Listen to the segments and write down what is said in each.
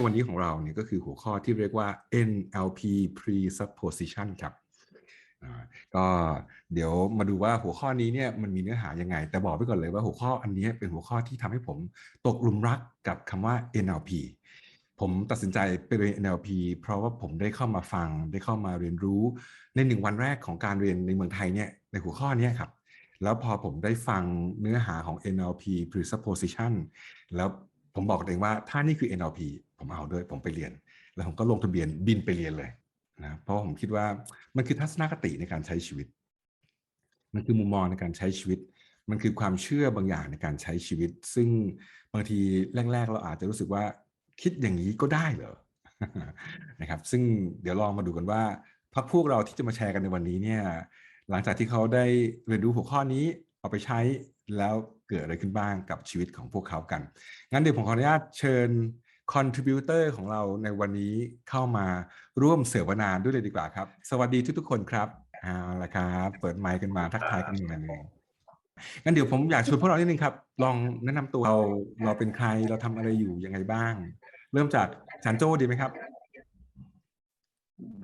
ในวันนี้ของเราเนี่ยก็คือหัวข้อที่เรียกว่า NLP presupposition ครับก็เดี๋ยวมาดูว่าหัวข้อนี้เนี่ยมันมีเนื้อหายังไง แต่บอกไว้ก่อนเลยว่าหัวข้ออันนี้เป็นหัวข้อที่ทำให้ผมตกหลุมรักกับคำว่า NLP ผมตัดสินใจไปเรียน NLP เพราะว่าผมได้เข้ามาฟังได้เข้ามาเรียนรู้ในหนึ่งวันแรกของการเรียนในเมืองไทยเนี่ยในหัวข้อนี้ครับ แล้วพอผมได้ฟังเนื้อหาของ NLP presupposition แล้วผมบอกตัวเองว่าถ้านี่คือ NLP เอาด้วยผมไปเรียน แล้วผมก็ลงทะเบียนบินไปเรียนเลยนะเพราะผมคิดว่ามันคือทัศนคติในการใช้ชีวิต มันคือมุมมองในการใช้ชีวิต มันคือความเชื่อบางอย่างในการใช้ชีวิต ซึ่งบางทีแรก ๆ เราอาจจะรู้สึกว่าคิดอย่างนี้ก็ได้เหรอนะครับ ซึ่งเดี๋ยวลองมาดูกันว่าพักพวกเราที่จะมาแชร์กันในวันนี้เนี่ยหลังจากที่เขาได้เรียนรู้หัวข้อนี้เอาไปใช้แล้วเกิดอะไรขึ้นบ้างกับชีวิตของพวกเขากัน งั้นเดี๋ยวผมขออนุญาตเชิญ คอนทริบิวเตอร์ของเราในวันนี้เข้ามาร่วมเสวนาด้วยเลยดีกว่าครับ สวัสดีทุกๆคนครับเอาละครับเปิดไมค์กันมาทักทายกันหน่อยงั้นเดี๋ยวผมอยากชวนพวกเรานิดนึงครับ ลองแนะนำตัวเราเราเป็นใครเราทำอะไรอยู่ยังไงบ้าง เริ่มจากจันโจ้ดีไหมครับ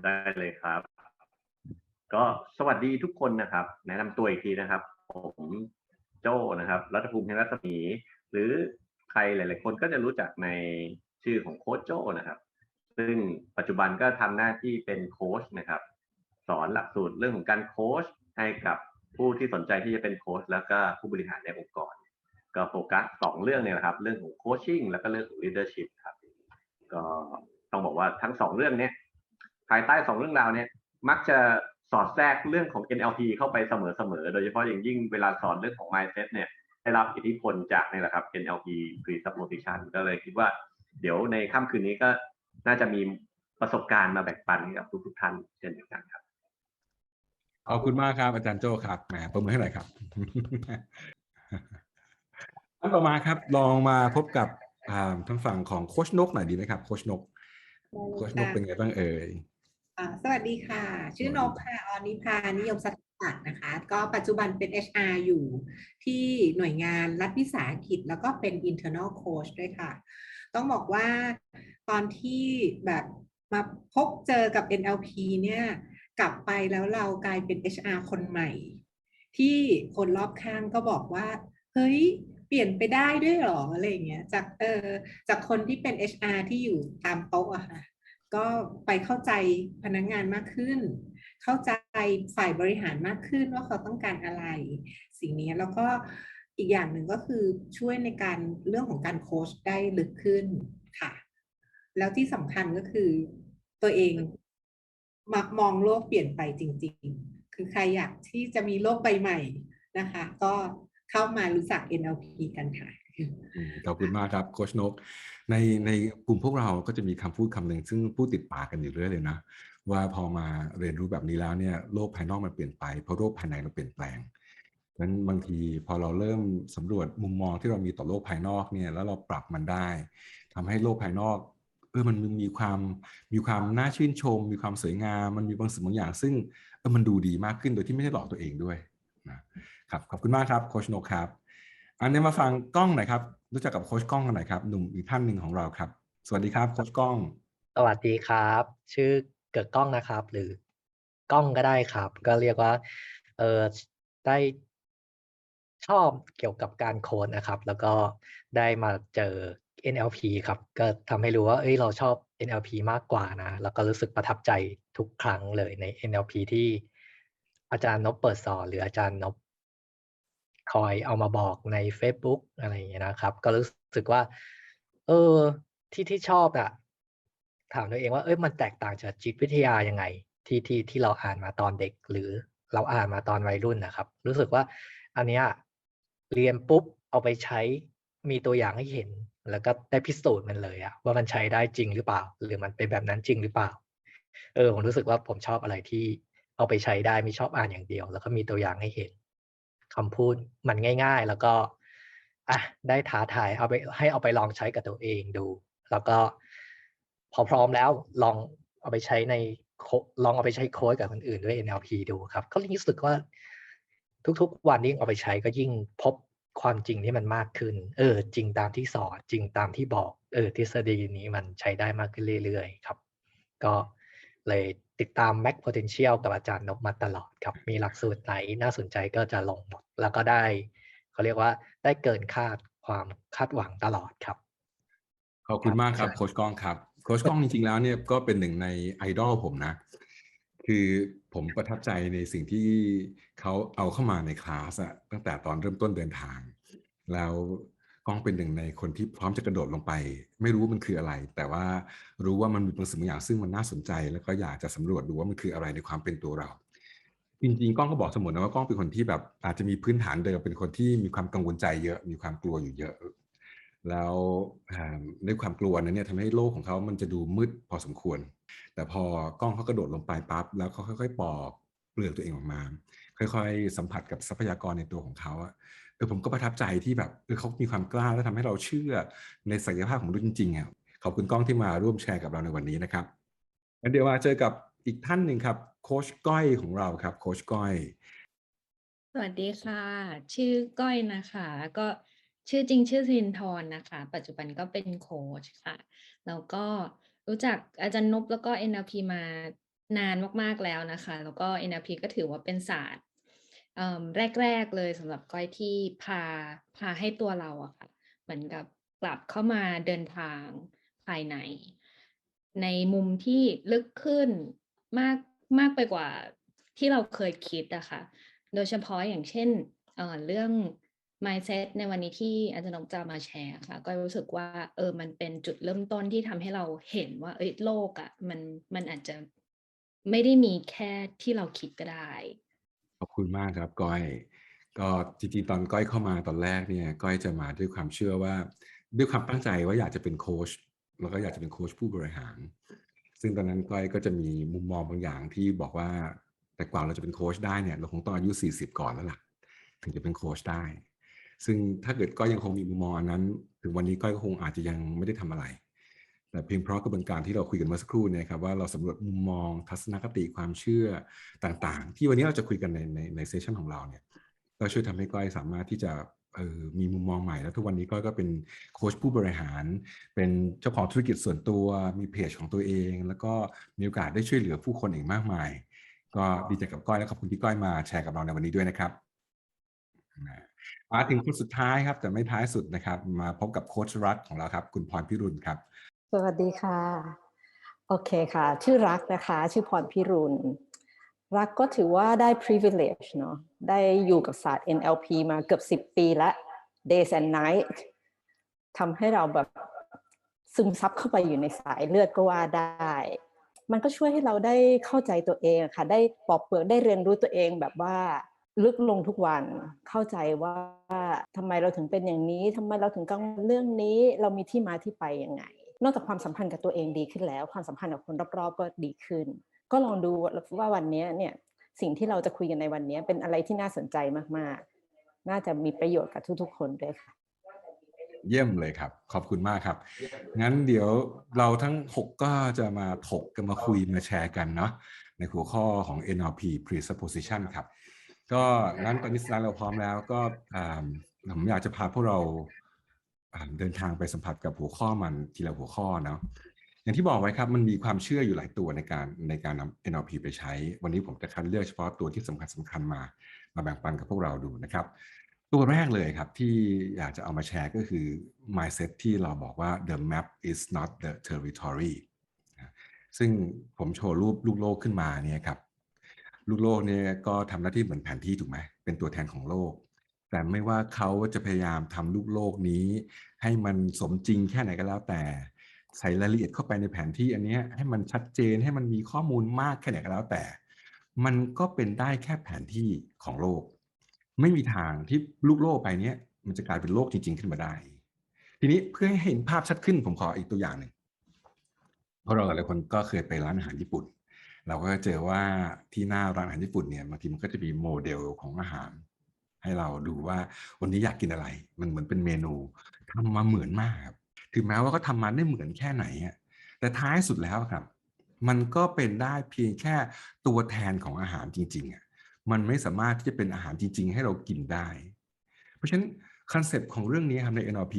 ได้เลยครับ ก็สวัสดีทุกคนนะครับ แนะนำตัวอีกทีนะครับ ผมโจ้นะครับ รัฐภูมิเพ็ญรัศมี หรือใครหลาย ๆ คนก็จะรู้จักใน ชื่อของโค้ชโจ้นะครับ ซึ่งปัจจุบันก็ทำหน้าที่เป็นโค้ชนะครับ สอนหลักสูตรเรื่องของการโค้ชให้กับผู้ที่สนใจที่จะเป็นโค้ชแล้วก็ผู้บริหารในองค์กร ก็โฟกัสสองเรื่องเนี่ยนะครับ เรื่องของโคชชิ่งแล้วก็เรื่องของ leadership ครับ ก็ต้องบอกว่าทั้งสองเรื่องเนี้ยภายใต้สองเรื่องราวเนี่ยมักจะสอดแทรกเรื่องของ NLP เข้าไปเสมอๆ โดยเฉพาะอย่างยิ่งเวลาสอนเรื่องของ mindset เนี่ยได้รับอิทธิพลจากนี่แหละครับ NLP presupposition ก็เลยคิดว่า เดี๋ยวในค่ำคืนนี้ก็น่าจะมีประสบการณ์มาแบ่งปันให้กับทุกๆท่านเช่นเดียวกันครับขอบคุณมากครับ อาจารย์โจ้ครับแหมประมือให้หน่อยครับอันต่อมาครับลองมาพบกับอ่าทางฝั่งของโคชนกหน่อยดีไหมครับ โคชนก โคชนกเป็นไงบ้างเอ่ยอ่าสวัสดีค่ะ ชื่อนกค่ะออนิพานิยมสถาสตร์นะคะก็ปัจจุบันเป็น HR อยู่ที่หน่วยงานรัฐวิสาหกิจ แล้วก็เป็น internal coach ด้วยค่ะ ต้องบอกว่าตอนที่แบบมาพบเจอกับ NLP เนี่ยกลับไปแล้วเรากลายเป็น HR คนใหม่ ที่คนรอบข้างก็บอกว่า เฮ้ย เปลี่ยนไปได้ด้วยหรออะไรเงี้ยจากเออจากคนที่เป็น HR ที่อยู่ตามโต๊ะอะค่ะก็ไปเข้าใจพนักงานมากขึ้น เข้าใจฝ่ายบริหารมากขึ้นว่าเขาต้องการอะไร สิ่งนี้แล้วก็ อีกอย่างหนึ่งก็คือช่วยในการเรื่องของการโค้ชได้ลึกขึ้นค่ะ แล้วที่สำคัญก็คือตัวเองมักมองโลกเปลี่ยนไปจริง ๆ คือใครอยากที่จะมีโลกใบใหม่นะคะ ก็เข้ามารู้จัก NLP กันค่ะขอบคุณมากครับโคชนก ในในกลุ่มพวกเราก็จะมีคำพูดคำหนึ่งซึ่งพูดติดปากกันอยู่เรื่อยเลยนะว่าพอมาเรียนรู้แบบนี้แล้วเนี่ยโลกภายนอกมันเปลี่ยนไปเพราะโลกภายในเราเปลี่ยนแปลง เพราะฉะนั้นบางทีพอเราเริ่มสำรวจมุมมองที่เรามีต่อโลกภายนอกเนี่ยแล้วเราปรับมันได้ทำให้โลกภายนอกเออมันมีความมีความน่าชื่นชม มีความสวยงาม มันมีบางสิ่งบางอย่าง ซึ่งเออมันดูดีมากขึ้นโดยที่ไม่ได้หลอกตัวเองด้วยนะครับขอบคุณมากครับโคชนกครับ อันนี้มาฟังกล้องหน่อยครับ รู้จักกับโคชกล้องกันหน่อยครับหนุ่มอีกท่านหนึ่งของเราครับ สวัสดีครับโคชกล้อง สวัสดีครับ ชื่อเกิดกล้องนะครับ หรือกล้องก็ได้ครับ ก็เรียกว่าเออได้ ชอบเกี่ยวกับการโค้ดนะครับ แล้วก็ได้มาเจอ NLP ครับ ก็ทำให้รู้ว่าเอ้ยเราชอบ NLP มากกว่านะ แล้วก็รู้สึกประทับใจทุกครั้งเลยใน NLP ที่อาจารย์นพเปิดสอนหรืออาจารย์นพคอยเอามาบอกใน Facebook อะไรอย่างเงี้ยนะครับ ก็รู้สึกว่า เออที่ที่ชอบอะถามตัวเองว่าเอ้ยมันแตกต่างจากจิตวิทยายังไง ที่ที่ที่เราอ่านมาตอนเด็กหรือเราอ่านมาตอนวัยรุ่นนะครับ รู้สึกว่าอันเนี้ย เรียนปุ๊บเอาไปใช้มีตัวอย่างให้เห็น แล้วก็ได้พิสูจน์มันเลยอะว่ามันใช้ได้จริงหรือเปล่า หรือมันเป็นแบบนั้นจริงหรือเปล่า เออผมรู้สึกว่าผมชอบอะไรที่เอาไปใช้ได้ไม่ชอบอ่านอย่างเดียว แล้วก็มีตัวอย่างให้เห็นคำพูดมันง่าย ๆ แล้วก็อะได้ท้าทายเอาไปให้เอาไปลองใช้กับตัวเองดู แล้วก็ พอพร้อมแล้วลองเอาไปใช้ในลองเอาไปใช้โค้ดกับคนอื่นด้วย NLP ดูครับ ก็รู้สึกว่า ทุกๆ วันยิ่งเอาไปใช้ก็ยิ่งพบความจริงที่มันมากขึ้น เออ จริงตามที่สอนจริงตามที่บอก เออ ทฤษฎีนี้มันใช้ได้มากขึ้นเรื่อยๆ ครับ ก็เลยติดตาม Mac Potential กับอาจารย์นพมาตลอดครับ มีหลักสูตรไหนน่าสนใจก็จะลงหมด แล้วก็ได้เขาเรียกว่าได้เกินคาดความคาดหวังตลอดครับ ขอบคุณมากครับครับโค้ชก้องครับโค้ชก้องจริงๆแล้วเนี่ยก็เป็นหนึ่งในไอดอลผมนะ คือ ผมประทับใจในสิ่งที่เขาเอาเข้ามาในคลาสอะตั้งแต่ตอนเริ่มต้นเดินทาง แล้วก้องเป็นหนึ่งในคนที่พร้อมจะกระโดดลงไป ไม่รู้ว่ามันคืออะไร แต่ว่ารู้ว่ามันมีบางสิ่งบางอย่างซึ่งมันน่าสนใจ แล้วก็อยากจะสำรวจดูว่ามันคืออะไรในความเป็นตัวเราจริงๆก้องก็บอกเสมอนะว่าก้องเป็นคนที่แบบอาจจะมีพื้นฐานเดิมเป็นคนที่มีความกังวลใจเยอะมีความกลัวอยู่เยอะ แล้วอ่าด้วยความกลัวนั้นเนี่ยทำให้โลกของเขามันจะดูมืดพอสมควร แต่พอกล้องเขากระโดดลงไปปั๊บแล้วเขาค่อยๆปอกเปลือกตัวเองออกมา ค่อยๆ สัมผัสกับทรัพยากรในตัวของเขาอะเออผมก็ประทับใจที่แบบเออเขามีความกล้าและทำให้เราเชื่อในศักยภาพของมนุษย์จริงๆอะขอบคุณกล้องที่มาร่วมแชร์กับเราในวันนี้นะครับงั้นเดี๋ยวมาเจอกับอีกท่านหนึ่งครับโค้ชก้อยของเราครับโค้ชก้อย สวัสดีค่ะ ชื่อก้อยนะคะ ก็ ชื่อจริงชื่อสินทรนะคะ ปัจจุบันก็เป็นโค้ชค่ะ แล้วก็รู้จักอาจารย์นบแล้วก็ NLP มานานมากๆแล้วนะคะ แล้วก็ NLP ก็ถือว่าเป็นศาสตร์แรก ๆ เลยสำหรับก้อยที่พาพาให้ตัวเราอะค่ะเหมือนกับกลับเข้ามาเดินทางภายใน ในมุมที่ลึกขึ้นมากมากไปกว่าที่เราเคยคิดอะค่ะ โดยเฉพาะอย่างเช่นเเรื่อง mindset ในวันนี้ที่อาจารย์นกจะมาแชร์ค่ะ ก็รู้สึกว่าเออมันเป็นจุดเริ่มต้นที่ทำให้เราเห็นว่า เอ้ยโลกอะมันมันอาจจะไม่ได้มีแค่ที่เราคิดก็ได้ ขอบคุณมากครับก้อย ก็จริงๆตอนก้อยเข้ามาตอนแรกเนี่ยก้อยจะมาด้วยความเชื่อว่า ด้วยความตั้งใจว่าอยากจะเป็นโค้ชแล้วก็อยากจะเป็นโค้ชผู้บริหาร ซึ่งตอนนั้นก้อยก็จะมีมุมมองบางอย่างที่บอกว่าแต่กว่าเราจะเป็นโค้ชได้เนี่ยเราคงต้องอายุ 40 ก่อนแล้วล่ะ ถึงจะเป็นโค้ชได้ ซึ่งถ้าเกิดก้อยยังคงมีมุมมองอันนั้น ถึงวันนี้ก้อยก็คงอาจจะยังไม่ได้ทำอะไร แต่เพียงเพราะกระบวนการที่เราคุยกันเมื่อสักครู่เนี่ยครับว่าเราสำรวจมุมมองทัศนคติความเชื่อต่างๆ ที่วันนี้เราจะคุยกันในในในเซสชันของเราเนี่ยก็ช่วยทำให้ก้อยสามารถที่จะออมีมุมมองใหม่แล้วทุกวันนี้ก้อยก็เป็นโค้ชผู้บริหาร เป็นเจ้าของธุรกิจส่วนตัวมีเพจของตัวเอง แล้วก็มีโอกาสได้ช่วยเหลือผู้คนอีกมากมาย ก็ดีใจกับก้อยและขอบคุณที่ก้อยมาแชร์กับเราในวันนี้ด้วยนะครับ มาถึงคนสุดท้ายครับ แต่ไม่ท้ายสุดนะครับ มาพบกับโค้ชรัฐของเราครับ คุณพรพิรุณครับ สวัสดีค่ะ โอเคค่ะ ชื่อรักนะคะ ชื่อพรพิรุณรักก็ถือว่าได้ privilege เนาะได้อยู่กับศาสตร์ NLP มาเกือบ 10 ปีแล้ว days and night ทำให้เราแบบซึมซับเข้าไปอยู่ในสายเลือดก็ว่าได้ มันก็ช่วยให้เราได้เข้าใจตัวเองค่ะ ได้ปอกเปลือกได้เรียนรู้ตัวเองแบบว่า ลึกลงทุกวันเข้าใจว่าทำไมเราถึงเป็นอย่างนี้ทำไมเราถึงกังวลเรื่องนี้เรามีที่มาที่ไปยังไง นอกจากความสัมพันธ์กับตัวเองดีขึ้นแล้ว ความสัมพันธ์กับคนรอบๆก็ดีขึ้น ก็ลองดูว่าวันนี้เนี่ยสิ่งที่เราจะคุยกันในวันนี้เป็นอะไรที่น่าสนใจมากๆ น่าจะมีประโยชน์กับทุกๆ คนด้วยค่ะ เยี่ยมเลยครับ ขอบคุณมากครับ งั้นเดี๋ยวเราทั้ง 6 ก็จะมาถกกันมาคุยมาแชร์กันเนาะในหัวข้อของ NLP presupposition ครับ ก็งั้นตอนนี้สไลด์เราพร้อมแล้วก็ผมอยากจะพาพวกเราเดินทางไปสัมผัสกับหัวข้อมันทีละหัวข้อเนาะอย่างที่บอกไว้ครับมันมีความเชื่ออยู่หลายตัวในการในการนำ NLP ไปใช้ วันนี้ผมจะคัดเลือกเฉพาะตัวที่สำคัญสำคัญมา มาแบ่งปันกับพวกเราดูนะครับ ตัวแรกเลยครับที่อยากจะเอามาแชร์ก็คือ mindset ที่เราบอกว่า the map is not the territory ซึ่งผมโชว์รูปลูกโลกขึ้นมาเนี่ยครับ ลูกโลกเนี่ยก็ทำหน้าที่เหมือนแผนที่ถูกไหมเป็นตัวแทนของโลก แต่ไม่ว่าเขาจะพยายามทำลูกโลกนี้ ให้มันสมจริงแค่ไหนก็แล้วแต่ ใส่รายละเอียดเข้าไปในแผนที่อันนี้ให้มันชัดเจนให้มันมีข้อมูลมากแค่ไหนก็แล้วแต่ มันก็เป็นได้แค่แผนที่ของโลก ไม่มีทางที่ลูกโลกไปเนี้ยมันจะกลายเป็นโลกจริง ๆ ขึ้นมาได้ ทีนี้เพื่อให้เห็นภาพชัดขึ้นผมขออีกตัวอย่างหนึ่งเพราะเราหลายคนก็เคยไปร้านอาหารญี่ปุ่น เราก็เจอว่าที่หน้าร้านอาหารญี่ปุ่นเนี่ยบางทีมันก็จะมีโมเดลของอาหาร ให้เราดูว่าวันนี้อยากกินอะไร มันเหมือนเป็นเมนูทำมาเหมือนมากครับถึงแม้ว่าก็ทำมาได้เหมือนแค่ไหนอะแต่ท้ายสุดแล้วครับ มันก็เป็นได้เพียงแค่ตัวแทนของอาหารจริงๆอะมันไม่สามารถที่จะเป็นอาหารจริง ๆ ให้เรากินได้ เพราะฉะนั้นคอนเซปต์ของเรื่องนี้ครับใน NLP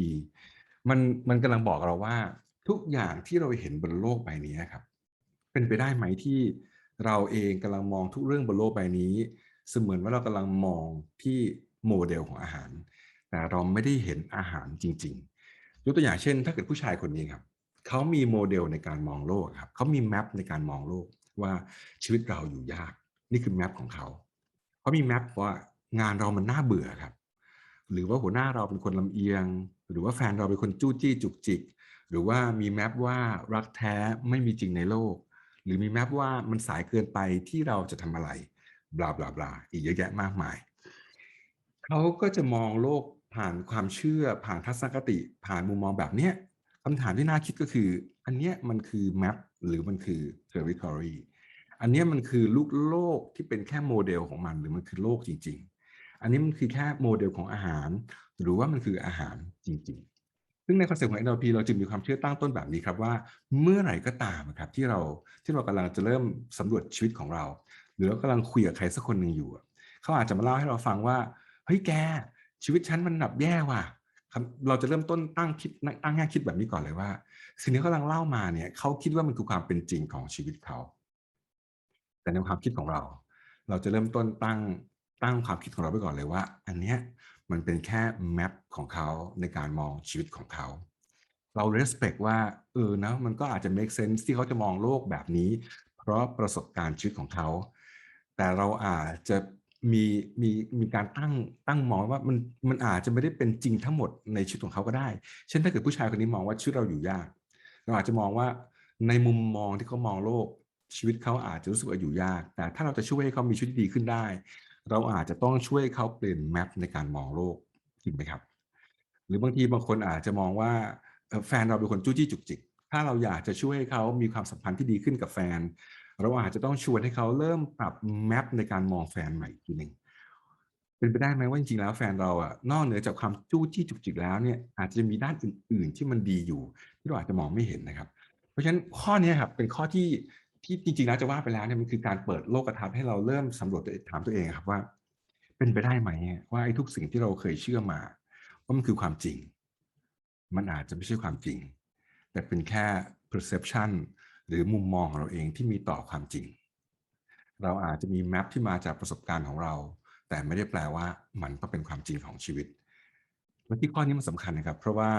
มันมันกำลังบอกเราว่าทุกอย่างที่เราเห็นบนโลกใบนี้ครับ เป็นไปได้ไหมที่เราเองกำลังมองทุกเรื่องบนโลกใบนี้ เสมือนว่าเรากำลังมองที่โมเดลของอาหาร แต่เราไม่ได้เห็นอาหารจริง ๆ ยกตัวอย่างเช่น ถ้าเกิดผู้ชายคนนี้ครับเขามีโมเดลในการมองโลกครับเขามีแมปในการมองโลกว่าชีวิตเราอยู่ยาก นี่คือแมปของเขาเขามีแมปว่างานเรามันน่าเบื่อครับ หรือว่าหัวหน้าเราเป็นคนลำเอียง หรือว่าแฟนเราเป็นคนจู้จี้จุกจิก หรือว่ามีแมปว่ารักแท้ไม่มีจริงในโลก หรือมีแมปว่ามันสายเกินไปที่เราจะทำอะไรบลาบลาบลาอีกเยอะแยะมากมายเขาก็จะมองโลกผ่านความเชื่อผ่านทัศนคติ ผ่านมุมมองแบบเนี้ยคำถามที่น่าคิดก็คือ อันเนี้ยมันคือแมปหรือมันคือ territory อันเนี้ยมันคือลูกโลกที่เป็นแค่โมเดลของมันหรือมันคือโลกจริง ๆ อันนี้มันคือแค่โมเดลของอาหาร หรือว่ามันคืออาหารจริง ๆ ซึ่งในคอนเซ็ปต์ของ NLP เราจึงมีความเชื่อตั้งต้นแบบนี้ครับว่า เมื่อไหร่ก็ตามครับที่เราที่เรากำลังจะเริ่มสำรวจชีวิตของเรา หรือเรากำลังคุยกับใครสักคนหนึ่งอยู่เขาอาจจะมาเล่าให้เราฟังว่าเฮ้ยแกชีวิตฉันมันหนับแย่ว่ะเราจะเริ่มต้นตั้งคิดตั้งแง่คิดแบบนี้ก่อนเลยว่า สิ่งที่เขากำลังเล่ามาเนี่ยเขาคิดว่ามันคือความเป็นจริงของชีวิตเขา แต่ในความคิดของเรา เราจะเริ่มต้นตั้งตั้งความคิดของเราไปก่อนเลยว่า อันเนี้ย มันเป็นแค่แมปของเขาในการมองชีวิตของเขา เรา respect ว่าเออนะมันก็อาจจะ make sense ที่เขาจะมองโลกแบบนี้ เพราะประสบการณ์ชีวิตของเขา แต่เราอาจจะมีมีมีการตั้งตั้งมองว่ามันมันอาจจะไม่ได้เป็นจริงทั้งหมดในชีวิตของเขาก็ได้ เช่นถ้าเกิดผู้ชายคนนี้มองว่าชีวิตเราอยู่ยาก เราอาจจะมองว่าในมุมมองที่เขามองโลกชีวิตเขาอาจจะรู้สึกว่าอยู่ยาก แต่ถ้าเราจะช่วยให้เขามีชีวิตดีขึ้นได้ เราอาจจะต้องช่วยเขาเปลี่ยนแมปในการมองโลกจริงไหมครับ หรือบางทีบางคนอาจจะมองว่าแฟนเราเป็นคนจู้จี้จุกจิก ถ้าเราอยากจะช่วยให้เขามีความสัมพันธ์ที่ดีขึ้นกับแฟน เราอาจจะต้องชวนให้เขาเริ่มปรับแมปในการมองแฟนใหม่ทีหนึ่งเป็นไปได้ไหมว่าจริงๆแล้วแฟนเราอะนอกเหนือจากความจู้จี้จุกจิกแล้วเนี่ยอาจจะมีด้านอื่น ๆ ที่มันดีอยู่ ที่เราอาจจะมองไม่เห็นนะครับ เพราะฉะนั้นข้อนี้ครับเป็นข้อที่ ที่จริงๆแล้วจะว่าไปแล้วเนี่ยมันคือการเปิดโลกทัศน์ให้เราเริ่มสำรวจตัวเองถามตัวเองครับว่า เป็นไปได้ไหมว่าไอ้ทุกสิ่งที่เราเคยเชื่อมาว่ามันคือความจริง มันอาจจะไม่ใช่ความจริง แต่เป็นแค่ perception หรือมุมมองของเราเองที่มีต่อความจริง เราอาจจะมีแมปที่มาจากประสบการณ์ของเรา แต่ไม่ได้แปลว่ามันต้องเป็นความจริงของชีวิตและที่ข้อนี้มันสำคัญนะครับ เพราะว่า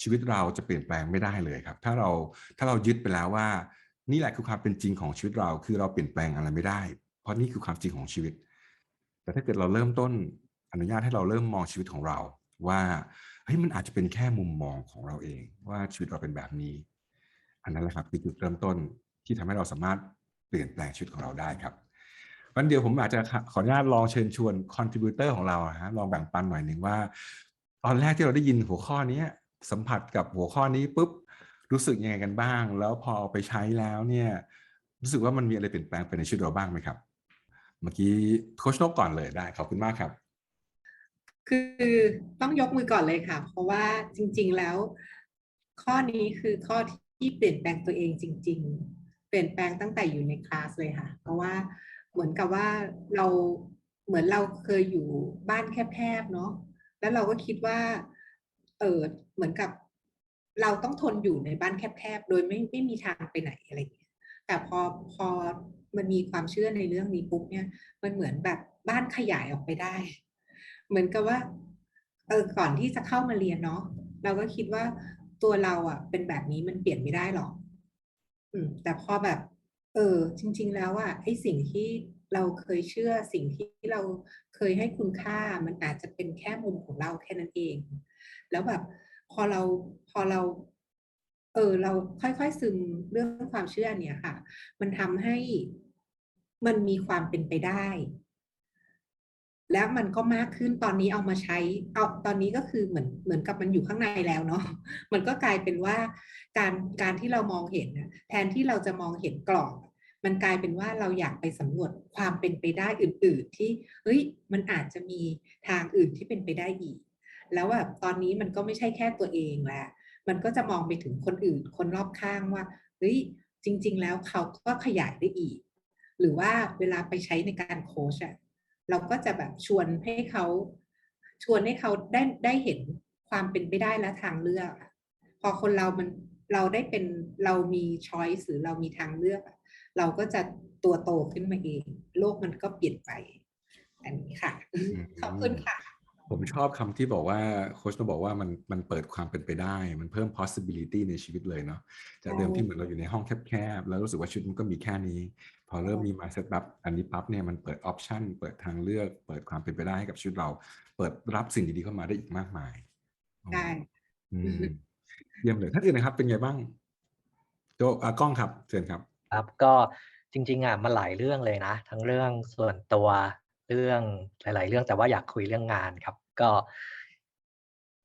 ชีวิตเราจะเปลี่ยนแปลงไม่ได้เลยครับ ถ้าเราถ้าเรายึดไปแล้วว่า นี่แหละคือความเป็นจริงของชีวิตเรา คือเราเปลี่ยนแปลงอะไรไม่ได้ เพราะนี่คือความจริงของชีวิต แต่ถ้าเกิดเราเริ่มต้นอนุญาตให้เราเริ่มมองชีวิตของเรา ว่าเฮ้ยมันอาจจะเป็นแค่มุมมองของเราเอง ว่าชีวิตเราเป็นแบบนี้ อันนั้นแหละครับคือจุดเริ่มต้นที่ทำให้เราสามารถเปลี่ยนแปลงชีวิตของเราได้ครับวันเดียวผมอาจจะขออนุญาตลองเชิญชวนคอนทริบิวเตอร์ของเราฮะลองแบ่งปันหน่อยหนึ่งว่า ตอนแรกที่เราได้ยินหัวข้อนี้สัมผัสกับหัวข้อนี้ปุ๊บ รู้สึกยังไงกันบ้าง แล้วพอเอาไปใช้แล้วเนี่ยรู้สึกว่ามันมีอะไรเปลี่ยนแปลงไปในชีวิตเราบ้างไหมครับ เมื่อกี้โคชนกก่อนเลยได้ขอบคุณมากครับ คือต้องยกมือก่อนเลยค่ะ เพราะว่าจริง ๆแล้ว ข้อนี้คือข้อที่เปลี่ยนแปลงตัวเองจริง ๆ เปลี่ยนแปลงตั้งแต่อยู่ในคลาสเลยค่ะ เพราะว่าเหมือนกับว่าเราเหมือนเราเคยอยู่บ้านแคบๆเนาะแล้วเราก็คิดว่าเออเหมือนกับ เราต้องทนอยู่ในบ้านแคบๆ โดยไม่ไม่มีทางไปไหนอะไรอย่างเงี้ย แต่พอพอมันมีความเชื่อในเรื่องนี้ปุ๊บเนี่ย มันเหมือนแบบบ้านขยายออกไปได้ เหมือนกับว่า เออ ก่อนที่จะเข้ามาเรียนเนาะ เราก็คิดว่าตัวเราอะ เป็นแบบนี้มันเปลี่ยนไม่ได้หรอก อืม แต่พอแบบ เออ จริง ๆ แล้วอะ ไอ้สิ่งที่เราเคยเชื่อสิ่งที่เราเคยให้คุณค่า มันอาจจะเป็นแค่มุมของเราแค่นั้นเอง แล้วแบบ พอเราพอเรา เออ เราค่อยๆซึมเรื่องความเชื่อเนี่ยค่ะ มันทำให้มันมีความเป็นไปได้ แล้วมันก็มากขึ้นตอนนี้เอามาใช้ เอาตอนนี้ก็คือเหมือนเหมือนกับมันอยู่ข้างในแล้วเนาะมันก็กลายเป็นว่า การการที่เรามองเห็นแทนที่เราจะมองเห็นกล่องมันกลายเป็นว่าเราอยากไปสำรวจความเป็นไปได้อื่น ๆ ที่เฮ้ย มันอาจจะมีทางอื่นที่เป็นไปได้อีก แล้วแบบตอนนี้มันก็ไม่ใช่แค่ตัวเองแล้วมันก็จะมองไปถึงคนอื่นคนรอบข้างว่าเฮ้ยจริง ๆ แล้วเขาก็ขยายได้อีก หรือว่าเวลาไปใช้ในการโค้ชอะเราก็จะแบบชวนให้เขาชวนให้เขาได้ได้เห็นความเป็นไปได้และทางเลือกอะพอคนเรามันเราได้เป็นเรามีช้อยส์หรือเรามีทางเลือกอะเราก็จะตัวโตขึ้นมาเอง โลกมันก็เปลี่ยนไปอันนี้ค่ะ ขอบคุณค่ะ ผมชอบคำที่บอกว่าโค้ชต้องบอกว่ามันมันเปิดความเป็นไปได้ มันเพิ่ม possibility ในชีวิตเลยเนาะจากเดิมที่เหมือนเราอยู่ในห้องแคบๆแล้วรู้สึกว่าชีวิตมันก็มีแค่นี้ พอเริ่มมี mindset แบบอันนี้ปั๊บเนี่ยมันเปิด option เปิดทางเลือก เปิดความเป็นไปได้ให้กับชีวิตเรา เปิดรับสิ่งดีๆเข้ามาได้อีกมากมายได้อืมเยี่ยมเลยท่านอื่นนะครับ เป็นไงบ้างโจอะกล้องครับเชิญครับ ครับก็จริงๆอะมันหลายเรื่องเลยนะ ทั้งเรื่องส่วนตัว เรื่องหลาย ๆ เรื่องแต่ว่าอยากคุยเรื่องงานครับ ก็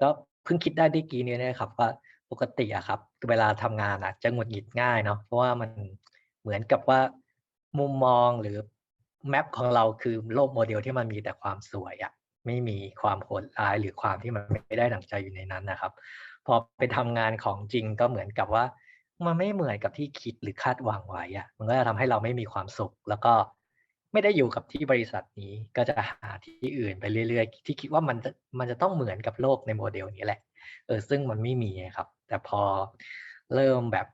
ก็เพิ่งคิดได้เมื่กี้นี้นะครับว่าปกติอะครับ เวลาทำงานอะจะหงุดหงิดง่ายเนาะเพราะว่ามันเหมือนกับว่ามุมมองหรือแมปของเราคือโลกโมเดลที่มันมีแต่ความสวยอะไม่มีความโหดร้ายหรือความที่มันไม่ได้ดั่งใจอยู่ในนั้นนะครับ พอไปทำงานของจริงก็เหมือนกับว่า มันไม่เหมือนกับที่คิดหรือคาดหวังไว้อะมันก็จะทำให้เราไม่มีความสุข แล้วก็ ไม่ได้อยู่กับที่บริษัทนี้ก็จะหาที่อื่นไปเรื่อยๆ ที่คิดว่ามันจะมันจะต้องเหมือนกับโลกในโมเดลนี้แหละ เออซึ่งมันไม่มีครับ แต่พอเริ่มแบบ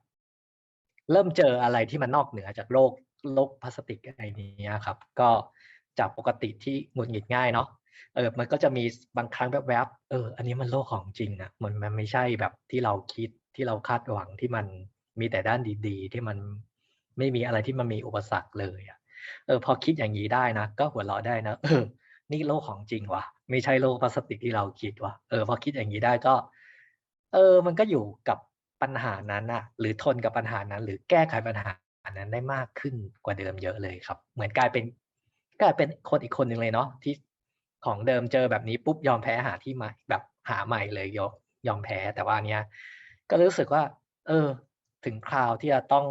เริ่มเจออะไรที่มันนอกเหนือจากโลกโลกพลาสติกอะไรนี้ครับ ก็จากปกติที่หงุดหงิดง่ายเนาะเออ มันก็จะมีบางครั้งแวบๆเออ อันนี้มันโลกของจริงอะมันมันไม่ใช่แบบที่เราคิดที่เราคาดหวังที่มันมีแต่ด้านดี ๆ ที่มันไม่มีอะไรที่มันมีอุปสรรคเลยอะ เออพอคิดอย่างนี้ได้นะ ก็หัวเราะได้นะเออนี่โลกของจริงวะไม่ใช่โลกพลาสติกที่เราคิดว่ะเออพอคิดอย่างนี้ได้ก็ เออ มันก็อยู่กับปัญหานั้นอะหรือทนกับปัญหานั้น หรือแก้ไขปัญหานั้นได้มากขึ้นกว่าเดิมเยอะเลยครับ เหมือนกลายเป็นกลายเป็นคนอีกคนหนึ่งเลยเนาะที่ของเดิมเจอแบบนี้ปุ๊บยอมแพ้หาที่ใหม่แบบหาใหม่เลยยอมยอมแพ้แต่ว่าเนี้ยก็รู้สึกว่า เออ ถึงคราวที่จะต้อง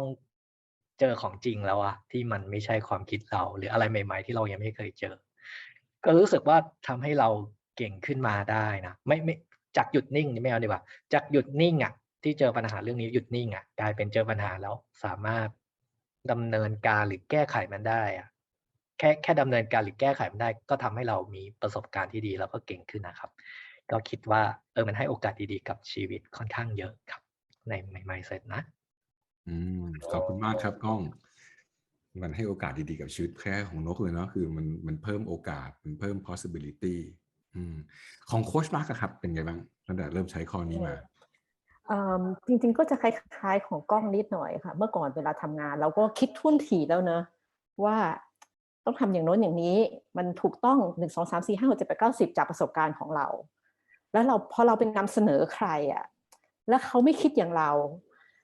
เจอของจริงแล้วอะที่มันไม่ใช่ความคิดเรา หรืออะไรใหม่ ๆ ที่เรายังไม่เคยเจอ ก็รู้สึกว่าทำให้เราเก่งขึ้นมาได้นะไม่ไม่จากหยุดนิ่งนี่ไม่เอาดีกว่าจากหยุดนิ่งอะที่เจอปัญหาเรื่องนี้หยุดนิ่งอะกลายเป็นเจอปัญหาแล้วสามารถดำเนินการหรือแก้ไขมันได้อะแค่แค่ดำเนินการหรือแก้ไขมันได้ ก็ทำให้เรามีประสบการณ์ที่ดีแล้วก็เก่งขึ้นนะครับ ก็คิดว่าเออมันให้โอกาสดีๆกับชีวิตค่อนข้างเยอะครับ ในในไมเซ็ตนะ อืมขอบคุณมากครับกล้อง มันให้โอกาสดีๆกับชีวิตแค่ของนกเลยเนาะคือมันมันเพิ่มโอกาสมันเพิ่ม possibility อืมของโค้ชมาร์กครับ เป็นไงบ้างตั้งแต่เริ่มใช้ข้อนี้มาจริงๆก็จะคล้ายๆของกล้องนิดหน่อยค่ะ เมื่อก่อนเวลาทำงาน เราก็คิดทุ่นถี่แล้วเนะว่าต้องทำอย่างโน้นอย่างนี้ มันถูกต้องหนึ่งสองสามสี่ห้าหกเจ็ดแปดเก้าสิบจากประสบการณ์ของเรา แล้วเราพอเราเป็นนำเสนอใครอะ แล้วเขาไม่คิดอย่างเรา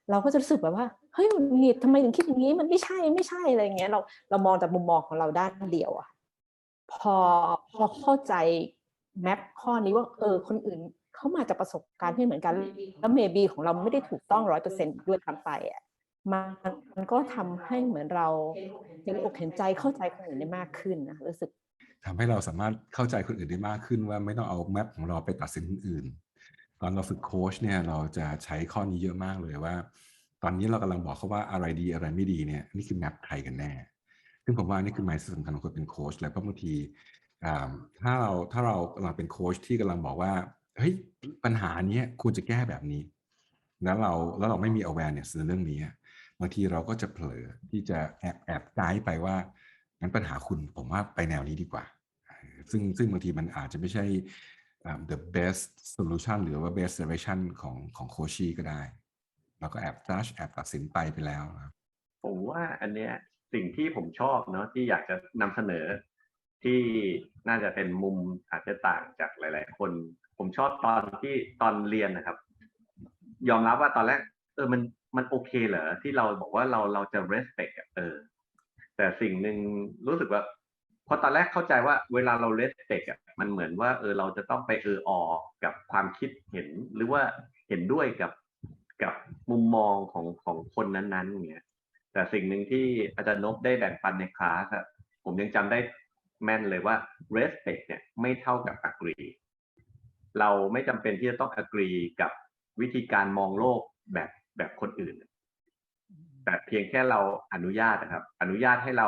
เราก็จะรู้สึกแบบว่าเฮ้ยมันนี่ทำไมถึงคิดอย่างนี้มันไม่ใช่ไม่ใช่อะไรเงี้ยเราเรามองแต่มุมมองของเราด้านเดียวอะพอพอเข้าใจแมปข้อนี้ว่า เออ คนอื่นเขามาจากประสบการณ์ที่เหมือนกันแล้วเมบีของเราไม่ได้ถูกต้องร้อยเปอร์เซ็นต์ด้วยทั้งไปอะมันมันก็ทำให้เหมือนเราเห็นอกเห็นใจเข้าใจคนอื่นได้มากขึ้นนะรู้สึกทำให้เราสามารถเข้าใจคนอื่นได้มากขึ้นว่าไม่ต้องเอาแมปของเราไปตัดสินคนอื่น ตอนเราฝึกโค้ชเนี่ยเราจะใช้ข้อนี้เยอะมากเลยว่า ตอนนี้เรากำลังบอกเขาว่าอะไรดีอะไรไม่ดีเนี่ยนี่คือแมปใครกันแน่ ซึ่งผมว่านี่คือ mindset สำคัญของคนเป็นโค้ชแล้วก็บางทีถ้าเราถ้าเรากำลังเป็นโค้ชที่กำลังบอกว่าเฮ้ยปัญหานี้ควรจะแก้แบบนี้ แล้วเราแล้วเราไม่มี awareness ในเรื่องนี้บางทีเราก็จะเผลอที่จะแอบแอบไกด์ไปว่างั้นปัญหาคุณผมว่าไปแนวนี้ดีกว่า ซึ่งซึ่งบางทีมันอาจจะไม่ใช่ the best solution หรือว่า best direction ของของโคชีก็ได้ เราก็แอบตัชแอบตัดสินไปไปแล้วนะผมว่าอันเนี้ยสิ่งที่ผมชอบเนาะที่อยากจะนำเสนอ ที่น่าจะเป็นมุมอาจจะต่างจากหลาย ๆ คน ผมชอบตอนที่ตอนเรียนนะครับ ยอมรับว่าตอนแรก เออมันมันโอเคเหรอที่เราบอกว่าเราเราจะ respect เออ แต่สิ่งหนึ่งรู้สึกว่าพอตอนแรกเข้าใจว่าเวลาเรา respect อะ มันเหมือนว่าเออเราจะต้องไปเออออกับความคิดเห็น หรือว่าเห็นด้วยกับกับมุมมองของของคนนั้นๆเนี่ยแต่สิ่งหนึ่งที่อาจารย์นบได้แบ่งปันในคลาสอะผมยังจำได้แม่นเลยว่า respect เนี่ยไม่เท่ากับ agree เราไม่จำเป็นที่จะต้อง agree กับวิธีการมองโลกแบบแบบคนอื่น แต่เพียงแค่เราอนุญาตนะครับ อนุญาตให้เรา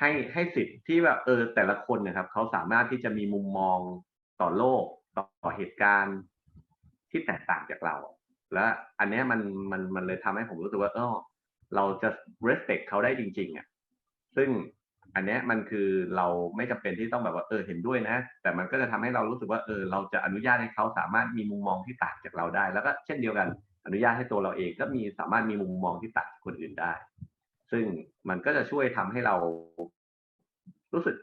ให้ให้สิทธิ์ที่แบบเออแต่ละคนนะครับเขาสามารถที่จะมีมุมมองต่อโลกต่อเหตุการณ์ที่แตกต่างจากเรา และอันนี้มันมันมันเลยทำให้ผมรู้สึกว่าเออเราจะ respect เขาได้จริง ๆอะซึ่งอันนี้มันคือเราไม่จำเป็นที่ต้องแบบว่าเออเห็นด้วยนะ แต่มันก็จะทำให้เรารู้สึกว่าเออเราจะอนุญาตให้เขาสามารถมีมุมมองที่ต่างจากเราได้ แล้วก็เช่นเดียวกัน อนุญาตให้ตัวเราเองก็มีสามารถมีมุมมองที่ต่างจากคนอื่นได้ ซึ่งมันก็จะช่วยทำให้เรารู้สึก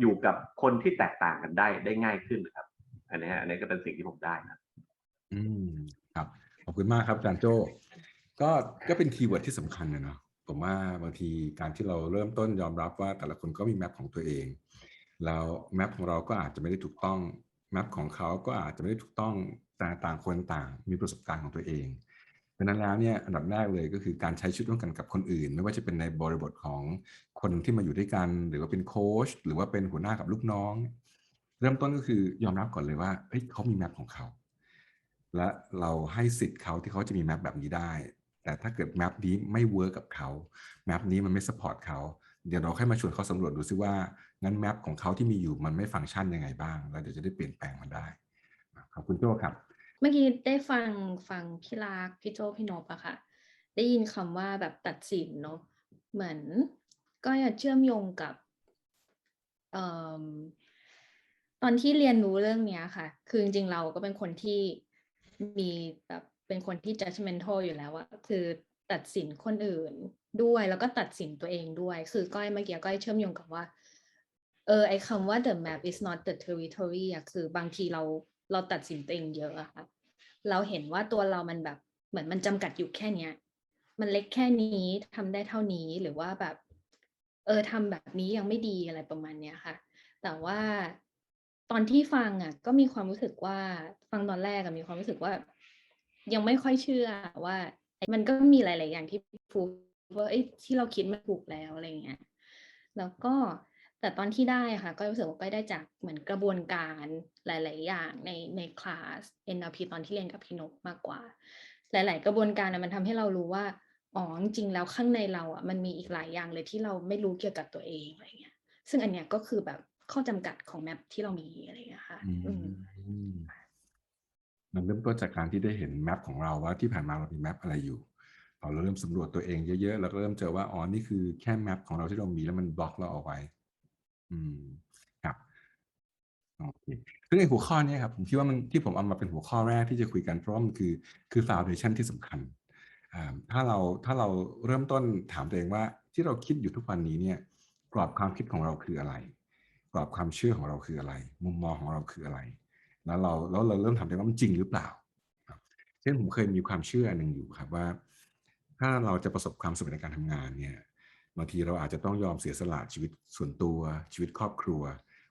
อยู่กับคนที่แตกต่างกันได้ได้ง่ายขึ้นนะครับ อันนี้ฮะอันนี้ก็เป็นสิ่งที่ผมได้นะอืมครับ ขอบคุณมากครับอาจารย์โจก็ก็เป็นคีย์เวิร์ดที่สำคัญนะเนาะผมว่าบางทีการที่เราเริ่มต้นยอมรับว่าแต่ละคนก็มีแมปของตัวเองแล้วแมปของเราก็อาจจะไม่ได้ถูกต้องแมปของเขาก็อาจจะไม่ได้ถูกต้องแต่ต่างคนต่างมีประสบการณ์ของตัวเอง ดังนั้นแล้วเนี่ยอันดับแรกเลยก็คือการใช้ชีวิตร่วมกันกับคนอื่น ไม่ว่าจะเป็นในบริบทของคนที่มาอยู่ด้วยกัน หรือว่าเป็นโค้ชหรือว่าเป็นหัวหน้ากับลูกน้อง เริ่มต้นก็คือยอมรับก่อนเลยว่าเฮ้ยเขามีแมปของเขา และเราให้สิทธิ์เขาที่เขาจะมีแมปแบบนี้ได้ แต่ถ้าเกิดแมปนี้ไม่เวิร์กกับเขาแมปนี้มันไม่สปอร์ตเขาเดี๋ยวเราค่อยมาชวนเขาสำรวจดูซิว่างั้นแมปของเขาที่มีอยู่มันไม่ฟังก์ชันยังไงบ้าง แล้วเดี๋ยวจะได้เปลี่ยนแปลงมันได้ขอบคุณโจ้ครับ เมื่อกี้ได้ฟังฟังพี่รักพี่โจพี่นพอะค่ะ ได้ยินคำว่าแบบตัดสินเนาะเหมือนก็อยากเชื่อมโยงกับออตอนที่เรียนรู้เรื่องนี้ค่ะ คือจริงๆเราก็เป็นคนที่มีแบบเป็นคนที่ judgmental อยู่แล้วอะคือตัดสินคนอื่นด้วยแล้วก็ตัดสินตัวเองด้วย คือก้อยเมื่อกี้ก้อยเชื่อมโยงกับว่า เออไอคำว่า the map is not the territory อะคือบางทีเรา เราตัดสินตัวเองเยอะอะค่ะเราเห็นว่าตัวเรามันแบบเหมือนมันจำกัดอยู่แค่เนี้ย มันเล็กแค่นี้ทำได้เท่านี้หรือว่าแบบ เออทำแบบนี้ยังไม่ดีอะไรประมาณเนี้ยค่ะ แต่ว่าตอนที่ฟังอะ ก็มีความรู้สึกว่าฟังตอนแรกอะมีความรู้สึกว่า ยังไม่ค่อยเชื่อว่า มันก็มีหลาย ๆ อย่างที่พูดว่าเอ้ยที่เราคิดมันถูกแล้วอะไรเงี้ยแล้วก็ แต่ตอนที่ได้อะค่ะ ก็รู้สึกว่าก็ได้จากเหมือนกระบวนการหลาย ๆ อย่างในในคลาส NLP ตอนที่เรียนกับพี่นกมากกว่า หลาย ๆ กระบวนการนะมันทำให้เรารู้ว่าอ๋อจริงๆแล้วข้างในเราอะมันมีอีกหลายอย่างเลยที่เราไม่รู้เกี่ยวกับตัวเองอะไรเงี้ย ซึ่งอันเนี้ยก็คือแบบข้อจำกัดของแมปที่เรามีอะไรเงี้ยค่ะอือืมมมันเริ่มต้นจากการที่ได้เห็นแมปของเราว่าที่ผ่านมาเรามีแมปอะไรอยู่พอเราเริ่มสำรวจตัวเองเยอะๆ แล้วก็เริ่มเจอว่าอ๋อนี่คือแค่แมปของเราที่เรามีแล้วมันบล็อกเราเอาไว้ อืมครับโอเคซึ่งในหัวข้อเนี้ครับผมคิดว่ามันที่ผมเอามาเป็นหัวข้อแรกที่จะคุยกันเพราะว่ามันคือคือฟาวเดชันที่สำคัญอ่าถ้าเราถ้าเราเริ่มต้นถามตัวเองว่าที่เราคิดอยู่ทุกวันนี้เนี่ยกรอบความคิดของเราคืออะไร กรอบความเชื่อของเราคืออะไร มุมมองของเราคืออะไร แล้วเราแล้วเราเริ่มถามตัวเองว่ามันจริงหรือเปล่าเช่นผมเคยมีความเชื่อหนึ่งอยู่ครับว่า ถ้าเราจะประสบความสำเร็จในการทำงานเนี่ย บางทีเราอาจจะต้องยอมเสียสละชีวิตส่วนตัวชีวิตครอบครัว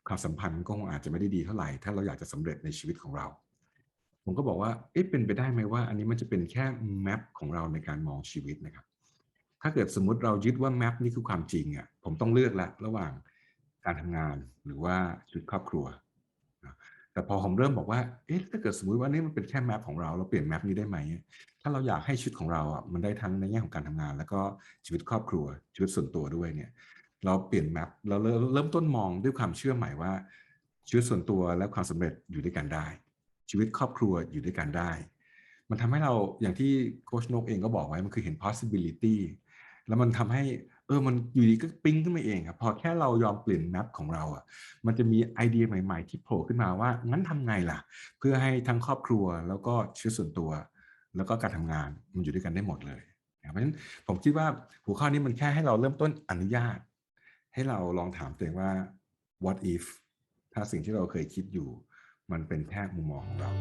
ความสัมพันธ์ก็คงอาจจะไม่ได้ดีเท่าไหร่ ถ้าเราอยากจะสำเร็จในชีวิตของเรา ผมก็บอกว่าเอ๊ะเป็นไปได้ไหมว่า อันนี้มันจะเป็นแค่แมปของเราในการมองชีวิตนะครับ ถ้าเกิดสมมุติเรายึดว่าแมปนี่คือความจริงอะผมต้องเลือกละระหว่างการทำงานหรือว่าชีวิตครอบครัว แต่พอผมเริ่มบอกว่า เอ๊ะ ถ้าเกิดสมมติว่านี่มันเป็นแค่แมปของเรา เราเปลี่ยนแมปนี้ได้ไหม ถ้าเราอยากให้ชีวิตของเราอะ มันได้ทั้งในแง่ของการทำงาน แล้วก็ชีวิตครอบครัว ชีวิตส่วนตัวด้วยเนี่ย เราเปลี่ยนแมป เราเริ่มต้นมองด้วยความเชื่อใหม่ว่า ชีวิตส่วนตัวและความสำเร็จอยู่ด้วยกันได้ ชีวิตครอบครัวอยู่ด้วยกันได้ มันทำให้เราอย่างที่โคชนกเองก็บอกไว้ มันคือเห็น possibility แล้วมันทำให้ เออมันอยู่ดีก็ปิ้งขึ้นมาเองครับพอแค่เรายอมเปลี่ยนแมปของเราอะมันจะมีไอเดียใหม่ ๆ ที่โผล่ขึ้นมาว่างั้นทำไงล่ะ เพื่อให้ทั้งครอบครัวแล้วก็ชีวิตส่วนตัว แล้วก็การทำงานมันอยู่ด้วยกันได้หมดเลยเพราะฉะนั้นผมคิดว่าหัวข้อนี้มันแค่ให้เราเริ่มต้นอนุญาต ให้เราลองถามตัวเองว่า what if ถ้าสิ่งที่เราเคยคิดอยู่ มันเป็นแค่มุมมองของเรา